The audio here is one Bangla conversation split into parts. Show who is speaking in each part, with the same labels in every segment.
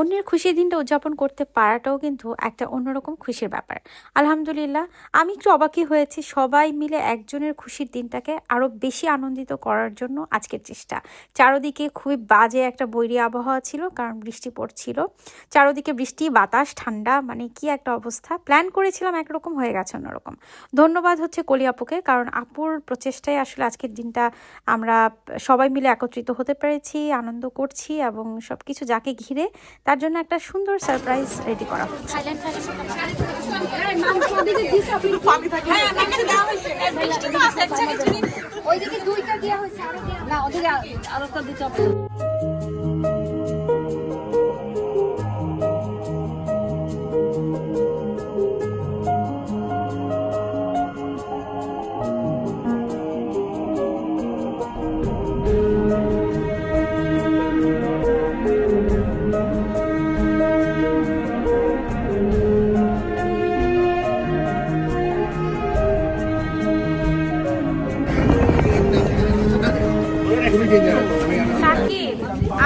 Speaker 1: অন্যের খুশির দিনটা উদযাপন করতে পারাটাও কিন্তু একটা অন্যরকম খুশির ব্যাপার। আলহামদুলিল্লাহ, আমি একটু অবাকই হয়েছি। সবাই মিলে একজনের খুশির দিনটাকে আরও বেশি আনন্দিত করার জন্য আজকের চেষ্টা। চারোদিকে খুবই বাজে একটা বৈরী আবহাওয়া ছিল, কারণ বৃষ্টি পড়ছিল। চারোদিকে বৃষ্টি, বাতাস, ঠান্ডা মানে কি একটা অবস্থা। প্ল্যান করেছিলাম একরকম, হয়ে গেছে অন্যরকম। ধন্যবাদ হচ্ছে কলি আপুকে, কারণ আপুর প্রচেষ্টায় আসলে আজকের দিনটা আমরা সবাই মিলে একত্রিত হতে পেরেছি, আনন্দ করছি এবং সব কিছু যাকে ঘিরে তার জন্য একটা সুন্দর সারপ্রাইজ রেডি করা হচ্ছে।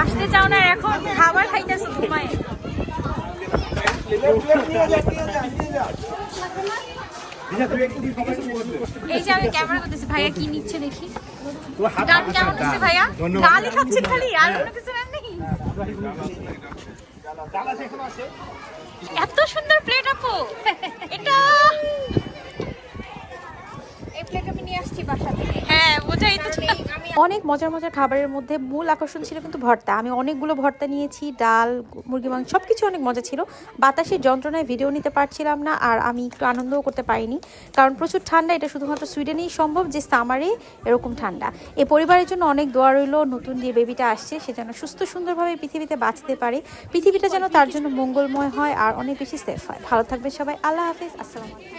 Speaker 1: আসতে চাও না এখন? খাবার খাইতেছো তোমায়। এই যে আমি ক্যামেরা করতেছি ভাইয়া কি নিচ্ছে দেখি? গান কেমন হচ্ছে ভাইয়া? গালি খাচ্ছেন খালি এত সুন্দর প্লেট, আপু এটা
Speaker 2: এই প্লেট আমি নিয়ে আসছি বাসা থেকে।
Speaker 1: হ্যাঁ বোঝাই তো। অনেক মজার মজার খাবারের মধ্যে মূল আকর্ষণ ছিল কিন্তু ভর্তা। আমি অনেকগুলো ভর্তা নিয়েছি ডাল মুরগি মাংস সব কিছু অনেক মজা ছিল। বাতাসের যন্ত্রণায় ভিডিও নিতে পারছিলাম না আর আমি একটু আনন্দও করতে পারিনি। কারণ প্রচুর ঠান্ডা এটা শুধুমাত্র সুইডেনেই সম্ভব যে সামারে এরকম ঠান্ডা। এই পরিবারের জন্য অনেক দোয়া রইল নতুন যে বেবিটা আসছে সে যেন সুস্থ সুন্দরভাবে পৃথিবীতে বাঁচতে পারে। পৃথিবীটা যেন তার জন্য মঙ্গলময় হয় আর অনেক বেশি সেফ হয়। ভালো থাকবে সবাই আল্লাহ হাফিজ আসসালামু আলাইকুম।